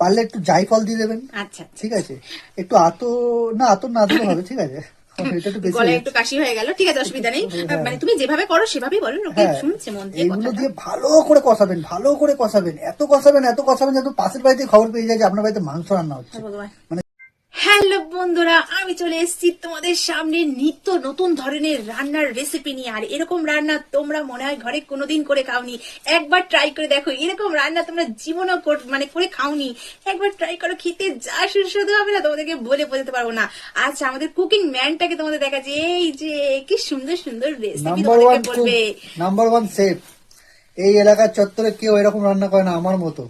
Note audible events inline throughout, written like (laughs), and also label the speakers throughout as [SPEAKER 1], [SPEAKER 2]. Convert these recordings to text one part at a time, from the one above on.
[SPEAKER 1] পারলে একটু জায়ফল দিয়ে দেবেন।
[SPEAKER 2] আচ্ছা।
[SPEAKER 1] ঠিক আছে? একটু আতো না আতর না দিলে হবে ঠিক আছে? একটু হয়ে
[SPEAKER 2] কাশি হয়ে গেল ঠিক আছে অসুবিধা নেই। মানে তুমি যেভাবে করো সেভাবেই বলো লোকে
[SPEAKER 1] হ্যাঁ।
[SPEAKER 2] শুনছে মন দিয়ে
[SPEAKER 1] এইগুলো দিয়ে ভালো করে কষাবেন ভালো করে কষাবেন এত কষাবেন এত কষাবেন যেন পাশের বাড়িতে খবর পেয়ে যায় যে আপনার বাড়িতে মাংস রান্না হচ্ছে। মানে
[SPEAKER 2] হ্যালো বন্ধুরা আমি চলে এসেছি তোমাদের সামনে নিত্য নতুন ধরনের রান্নার রেসিপি নিয়ে। আর এরকম রান্না তোমরা মনে হয় ঘরে কোনোদিন করে খাওনি। একবার ট্রাই করে দেখো এরকম রান্না তোমরা জীবনও মানে করে খাওনি। একবার ট্রাই করো খেতে যা সুস্বাদু হবে না তোমাদেরকে বলে বোঝাতে পারব না। আচ্ছা আমাদের কুকিং ম্যানটাকে তোমাদের দেখাচ্ছে। এই যে কি সুন্দর সুন্দর রেসিপি তোমাদেরকে বলবে।
[SPEAKER 1] নাম্বার ওয়ান সেফ এই এলাকার চত্বরে কেউ এরকম রান্না করে না আমার মতো।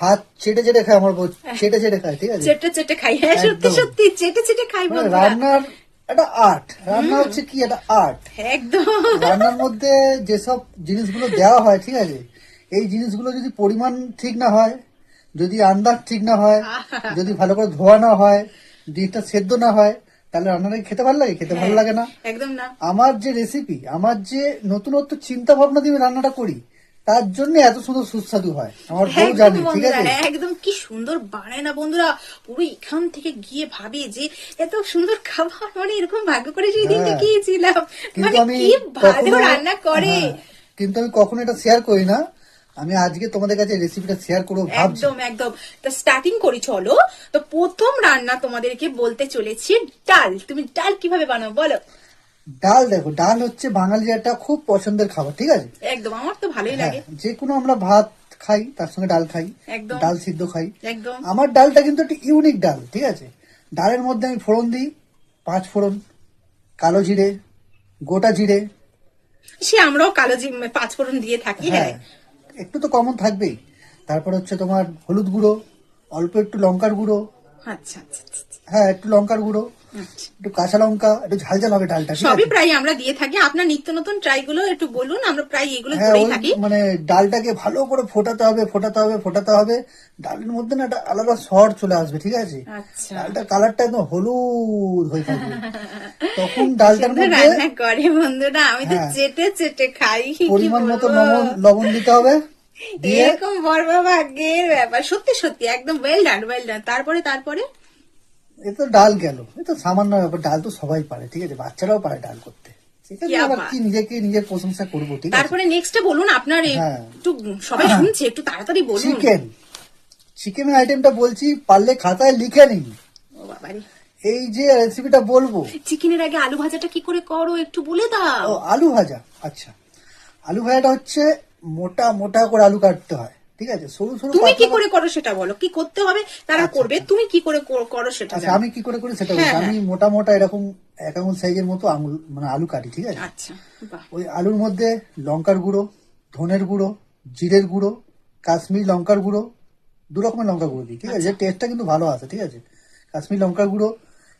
[SPEAKER 1] হাত চেটে চেটে খায় আমার বউ। চেটে চেটে খায় ঠিক আছে?
[SPEAKER 2] চেটে চেটে খাই হ্যাঁ সত্যি সত্যি চেটে চেটে খাই
[SPEAKER 1] রান্নার একটা আর্ট। রান্না হচ্ছে কি? একটা আর্ট।
[SPEAKER 2] একদম।
[SPEAKER 1] রান্নার মধ্যে যেসব জিনিসগুলো দেওয়া হয় ঠিক আছে? এই জিনিসগুলো যদি পরিমাণ ঠিক না হয় যদি আন্দাজ ঠিক না হয় যদি ভালো করে ধোয়া না হয় জিনিসটা সেদ্ধ না হয় তাহলে রান্নাটা খেতে ভালো লাগে? খেতে ভালো লাগে না?
[SPEAKER 2] একদম না।
[SPEAKER 1] আমার যে রেসিপি আমার যে নতুনত্ব চিন্তা ভাবনা দিয়ে আমি রান্নাটা করি তার জন্য এত সুন্দর সুস্বাদু হয়। আমার বউ জানে ঠিক আছে?
[SPEAKER 2] একদম কি সুন্দর বানায় না বন্ধুরা? পুরো এখান থেকে গিয়ে ভাবে যে এত সুন্দর খাবার মানে এরকম ভাগ্য করে সেই দিনটা
[SPEAKER 1] হ্যাঁ।
[SPEAKER 2] গিয়েছিলাম
[SPEAKER 1] কিন্তু
[SPEAKER 2] মানে
[SPEAKER 1] আমি
[SPEAKER 2] কি ভালো
[SPEAKER 1] কখনো-
[SPEAKER 2] রান্না করে।
[SPEAKER 1] হ্যাঁ, কিন্তু আমি কখনো এটা শেয়ার করি না। আমি আজকে তোমাদের কাছে রেসিপিটা শেয়ার করব
[SPEAKER 2] একদম একদম। তো স্টার্টিং করি চলো। তো প্রথম রান্না তোমাদেরকে বলতে চলেছি ডাল। তুমি ডাল কীভাবে বানাও বলো?
[SPEAKER 1] ডাল দেখো ডাল হচ্ছে বাঙালির একটা খুব পছন্দের খাবার ঠিক আছে?
[SPEAKER 2] একদম আমার তো ভালোই
[SPEAKER 1] হ্যাঁ
[SPEAKER 2] লাগে।
[SPEAKER 1] যে কোনো আমরা ভাত খাই তার সঙ্গে ডাল খাই
[SPEAKER 2] একদম।
[SPEAKER 1] ডাল সিদ্ধ খাই।
[SPEAKER 2] একদম।
[SPEAKER 1] আমার ডালটা কিন্তু একটা ইউনিক ডাল ঠিক আছে? ডালের মধ্যে আমি ফোড়ন দিই পাঁচ ফোড়ন কালো জিরে গোটা জিরে।
[SPEAKER 2] সে আমরাও কালো জি পাঁচফোড়ন দিয়ে থাকি
[SPEAKER 1] হ্যাঁ
[SPEAKER 2] হ্যাঁ।
[SPEAKER 1] একটু তো কমন থাকবেই। তারপর হচ্ছে তোমার হলুদ গুঁড়ো অল্প একটু লঙ্কার গুঁড়ো।
[SPEAKER 2] আচ্ছা আচ্ছা আচ্ছা,
[SPEAKER 1] হ্যাঁ একটু লঙ্কার গুঁড়ো।
[SPEAKER 2] আচ্ছা
[SPEAKER 1] একটু কাঁচা লঙ্কা একটু ঝাল ঝাল হবে ডালটা
[SPEAKER 2] সবই প্রায় আমরা দিয়ে থাকি। আপনার নিত্য নতুন ট্রাই গুলো একটু বলুন আমরা প্রায় এগুলো
[SPEAKER 1] হ্যাঁ
[SPEAKER 2] করেই থাকি।
[SPEAKER 1] মানে ডালটাকে ভালো করে ফোটাতে হবে ফোটাতে হবে ফোটাতে হবে। ডালের মধ্যে না একটা আলাদা সর চলে আসবে ঠিক আছে?
[SPEAKER 2] আচ্ছা।
[SPEAKER 1] ডালটার কালারটা একদম হলুদ হয়ে থাকবে। তখন ডালটার মধ্যে
[SPEAKER 2] রান্না করে বন্ধুরা আমি তো
[SPEAKER 1] হ্যাঁ।
[SPEAKER 2] চেটে চেটে খাই
[SPEAKER 1] পরিমাণ মতো লবণ লবণ দিতে হবে
[SPEAKER 2] এরকম বর্ব ভাগ্যের ব্যাপার। সত্যি সত্যি একদম ওয়েল ডান ওয়েল ডান তারপরে তারপরে?
[SPEAKER 1] এ তো ডাল গেল। এ তো সামান্য ব্যাপার ডাল তো সবাই পারে ঠিক আছে? বাচ্চারাও পারে ডাল করতে। আবার? কি নিজেকে নিজের প্রশংসা করব ঠিক আছে?
[SPEAKER 2] তারপরে নেক্সটটা বলুন আপনার
[SPEAKER 1] হ্যাঁ।
[SPEAKER 2] একটু সবাই শুনছে একটু তাড়াতাড়ি বলুন।
[SPEAKER 1] চিকেন চিকেনের আইটেমটা বলছি পারলে খাতায় লিখে নিন।
[SPEAKER 2] ও বাবারে।
[SPEAKER 1] এই যে রেসিপিটা বলব।
[SPEAKER 2] চিকেনের আগে আলু ভাজাটা কি করে করো একটু বলে দাও।
[SPEAKER 1] আলু ভাজা আচ্ছা। আলু ভাজাটা হচ্ছে মোটা মোটা করে আলু কাটতে হয়। ঠিক আছে সরু সরু
[SPEAKER 2] তুমি কি করে করো সেটা বলো। কি করতে হবে তারা করবে। তুমি কি করে করো সেটা
[SPEAKER 1] আচ্ছা আমি কি করে করি সেটা
[SPEAKER 2] হ্যাঁ,
[SPEAKER 1] আমি মোটা মোটা এরকম এক আঙুল সাইজের মতো আঙুল মানে আলু কাটি ঠিক আছে?
[SPEAKER 2] আচ্ছা
[SPEAKER 1] ওই আলুর মধ্যে লঙ্কার গুঁড়ো ধনের গুঁড়ো জিরের গুঁড়ো কাশ্মীর লঙ্কার গুঁড়ো দু রকমের লঙ্কা গুঁড়ো দিই ঠিক আছে?
[SPEAKER 2] আচ্ছা।
[SPEAKER 1] টেস্টটা কিন্তু ভালো আসে ঠিক আছে? কাশ্মীর লঙ্কার গুঁড়ো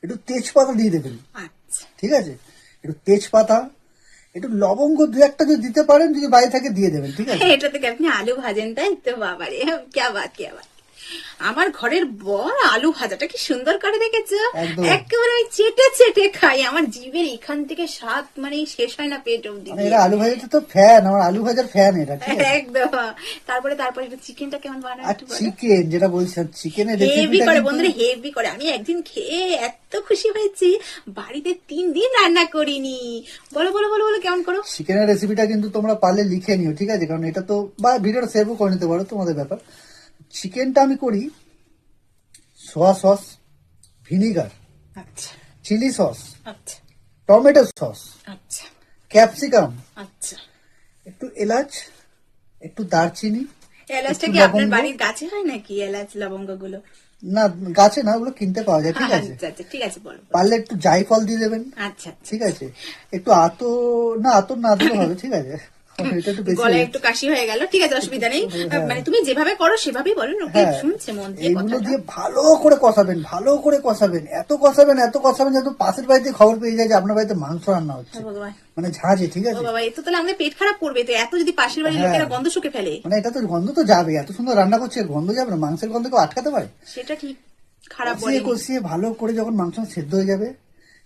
[SPEAKER 1] একটু তেজপাতা দিয়ে দেবেন।
[SPEAKER 2] আচ্ছা।
[SPEAKER 1] ঠিক আছে? একটু তেজপাতা একটু লবঙ্গ দু একটা যদি দিতে পারেন, যদি বাইরে থেকে দিয়ে দেবেন, ঠিক আছে? (laughs)
[SPEAKER 2] এটা থেকে আপনি আলু ভাজেন তাই? তো বাবারে ক্যা বাত ক্যা বাত আমার ঘরের বর আলু ভাজাটা কি সুন্দর করে দেখেছ?
[SPEAKER 1] একদম।
[SPEAKER 2] একেবারে আমি চেটে চেটে খাই। আমার জিভের এখান থেকে স্বাদ মানে শেষ হয় না পেট অব্দি
[SPEAKER 1] মানে আলু ভাজাটা তো ফ্যান আমার আলু ভাজার ফ্যান এটা
[SPEAKER 2] একদম। তারপরে তারপরে চিকেনটা কেমন বানায়।
[SPEAKER 1] চিকেন যেটা বলছিলাম চিকেনের
[SPEAKER 2] হেভি করে বন্ধুরা হেভি করে। আমি একদিন খেয়ে এত খুশি হয়েছি বাড়িতে তিন দিন রান্না করিনি। বলো বলো বলো বলো কেমন করো?
[SPEAKER 1] চিকেনের রেসিপিটা কিন্তু তোমরা পারলে লিখে নিও ঠিক আছে? কারণ এটা তো বা ভিডিওটা সেভও করে নিতে পারো তোমাদের ব্যাপার। চিকেনটা আমি করি সোয়া সস ভিনিগার
[SPEAKER 2] আচ্ছা।
[SPEAKER 1] চিলি সস
[SPEAKER 2] আচ্ছা।
[SPEAKER 1] টমেটো সস
[SPEAKER 2] আচ্ছা।
[SPEAKER 1] ক্যাপসিকাম
[SPEAKER 2] আচ্ছা।
[SPEAKER 1] একটু এলাচ একটু দারচিনি
[SPEAKER 2] এলাচটা কি আপনার বাড়ির গাছে হয় নাকি এলাচ লবঙ্গগুলো
[SPEAKER 1] না গাছে না ওগুলো কিনতে পাওয়া যায় ঠিক আছে।
[SPEAKER 2] আচ্ছা আচ্ছা ঠিক আছে বলো।
[SPEAKER 1] পারলে একটু জাইফল দিয়ে দেবেন।
[SPEAKER 2] আচ্ছা আচ্ছা।
[SPEAKER 1] ঠিক আছে। একটু আতো না আতর না দিলে হবে ঠিক আছে।
[SPEAKER 2] গলায় একটু কাশি হয়ে গেল। ঠিক আছে অসুবিধা নেই।
[SPEAKER 1] হ্যাঁ।
[SPEAKER 2] মানে তুমি যেভাবে করো সেভাবেই বলো লোকে
[SPEAKER 1] হ্যাঁ
[SPEAKER 2] শুনছে মন দিয়ে
[SPEAKER 1] এইগুলো দিয়ে ভালো করে কষাবেন ভালো করে কষাবেন এত কষাবেন এত কষাবেন পাশের বাড়িতে খবর পেয়ে যায় যে আপনার বাড়িতে মাংস রান্না হচ্ছে। মানে ঝাঁঝে ঠিক আছে?
[SPEAKER 2] বাবা তাহলে আমাদের পেট খারাপ করবে তো এত যদি পাশের বাড়ির
[SPEAKER 1] হ্যাঁ।
[SPEAKER 2] লোকেরা গন্ধ শুকে ফেলে।
[SPEAKER 1] মানে এটা তো গন্ধ তো যাবে এত সুন্দর রান্না করছে গন্ধ যাবে না? মাংসের গন্ধ কেউ আটকাতে পারে?
[SPEAKER 2] সেটা ঠিক খারাপ
[SPEAKER 1] কষিয়ে ভালো করে যখন মাংস সেদ্ধ হয়ে যাবে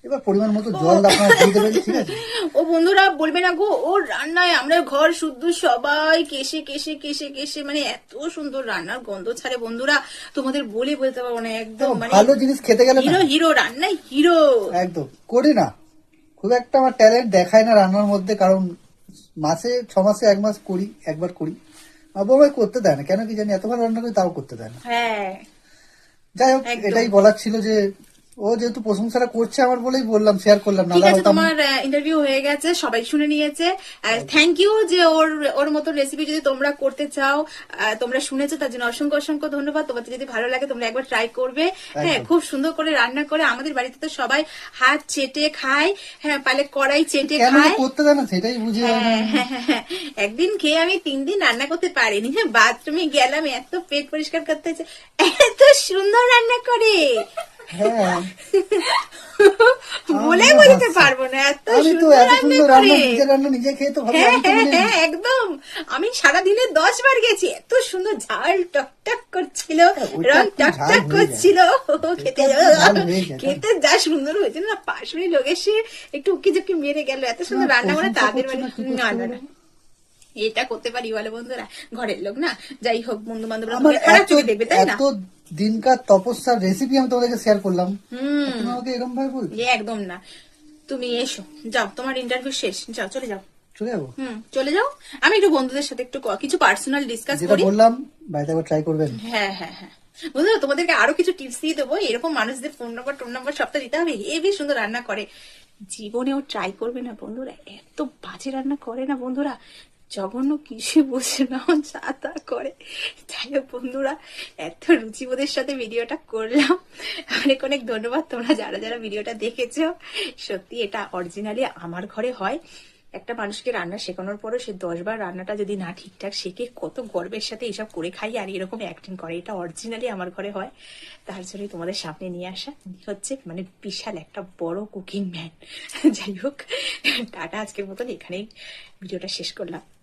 [SPEAKER 1] এবার পরিমাণ মতো জল আপনারা দিয়ে দেবেন ঠিক আছে?
[SPEAKER 2] ও বন্ধুরা বলবে না গো ওর রান্নায় আমরা ঘর শুদ্ধ সবাই কেসে কেসে কেসে কেসে মানে এত সুন্দর রান্নার গন্ধ ছাড়ে বন্ধুরা। তোমাদের বলে বলতে পারব না একদম মানে
[SPEAKER 1] ভালো জিনিস খেতে গেলে
[SPEAKER 2] হিরো হিরো রান্নায় হিরো।
[SPEAKER 1] একদম করি না। খুব একটা আমার ট্যালেন্ট দেখায় না রান্নার মধ্যে কারণ মাসে ছ মাসে এক মাস করি একবার করি। বউ আমায় করতে দেয় না কেন কি জানি এত ভালো রান্না করি তাও করতে দেয় না।
[SPEAKER 2] হ্যাঁ।
[SPEAKER 1] যাই হোক এটাই বলার ছিল যে ও যেহেতু প্রশংসাটা করছে আমার বলেই বললাম শেয়ার করলাম না
[SPEAKER 2] ঠিক আছে তোমার ইন্টারভিউ হয়ে গেছে সবাই শুনে নিয়েছে। থ্যাংক ইউ যে ওর ওর মতো রেসিপি যদি তোমরা করতে চাও তোমরা শুনেছো তার জন্য অসংখ্য অসংখ্য ধন্যবাদ। তোমাদের যদি ভালো লাগে তোমরা একবার ট্রাই করবে। হ্যাঁ খুব সুন্দর করে রান্না করে আমাদের বাড়িতে তো সবাই হাত চেটে খায়। হ্যাঁ পালে কড়াই চেটে খায়।
[SPEAKER 1] করতে দেয় না সেটাই বুঝি হ্যাঁ,
[SPEAKER 2] হ্যাঁ, হ্যাঁ, হ্যাঁ। একদিন খেয়ে আমি তিন দিন রান্না করতে পারিনি। হ্যাঁ বাথরুমে গেলাম এত পেট পরিষ্কার করতে এত সুন্দর রান্না করে।
[SPEAKER 1] হ্যাঁ। (laughs)
[SPEAKER 2] বলে বলতে। পারব না এত সুন্দর রান্না করে।
[SPEAKER 1] নিজে খেয়ে তো ভালো
[SPEAKER 2] হ্যাঁ হ্যাঁ
[SPEAKER 1] মানে-
[SPEAKER 2] হ্যাঁ একদম। আমি সারাদিনে দশ বার গেছি এত সুন্দর ঝাল টক টক করছিল রং
[SPEAKER 1] একটু
[SPEAKER 2] টক টক করছিল। খেতে খেতে যা সুন্দর হয়েছে না পাশে লোক এসে একটু উকি ঝুঁকি মেরে গেল। এত সুন্দর রান্না করে তাদের মানে
[SPEAKER 1] না,
[SPEAKER 2] না না এটা করতে পারি বলে বন্ধুরা ঘরের লোক না যাই হোক বন্ধু বান্ধবরা খারাপ চোখে দেখবে তাই না?
[SPEAKER 1] দিনকার তপস্যার রেসিপি আমি তোমাদেরকে শেয়ার করলাম।
[SPEAKER 2] হুম।
[SPEAKER 1] তুমি আমাকে এরকম ভাবে বলছো
[SPEAKER 2] এ একদম না। তুমি এসো। যাও তোমার ইন্টারভিউ শেষ। যাও চলে যাও।
[SPEAKER 1] চলে যাব?
[SPEAKER 2] হুম চলে যাও। আমি একটু বন্ধুদের সাথে একটু কিছু পার্সোনাল ডিসকাস করি।
[SPEAKER 1] বললাম বাড়িতে একবার ট্রাই করবেন।
[SPEAKER 2] হ্যাঁ হ্যাঁ হ্যাঁ। বন্ধুরা তোমাদেরকে আরও কিছু টিপস দিয়ে দেবো। এরকম মানুষদের ফোন নাম্বার টোন নাম্বার সবটা দিতে হবে। এ বেশ সুন্দর রান্না করে। জীবনেও ট্রাই করবে না বন্ধুরা। এত বাজে রান্না করে না বন্ধুরা। জঘন্য কিসে বসে না যা তা করে। হোক বন্ধুরা, এত রুচিবোধের সাথে ভিডিওটা করলাম। অনেক অনেক ধন্যবাদ তোমরা যারা যারা ভিডিওটা দেখেছ। সত্যি এটা অরিজিনালি আমার ঘরে হয়। একটা মানুষকে রান্না শেখানোর পরও সে দশবার রান্নাটা যদি না ঠিকঠাক শেখে, কত গর্বের সাথে এসব করে খাই আর এরকম অ্যাক্টিং করে। এটা অরিজিনালি আমার ঘরে হয়। তার জন্যই তোমাদের সামনে নিয়ে আসা। হচ্ছে মানে বিশাল একটা বড় কুকিং ম্যান যাই হোক, টাটা, আজকের মতন এখানেই ভিডিওটা শেষ করলাম।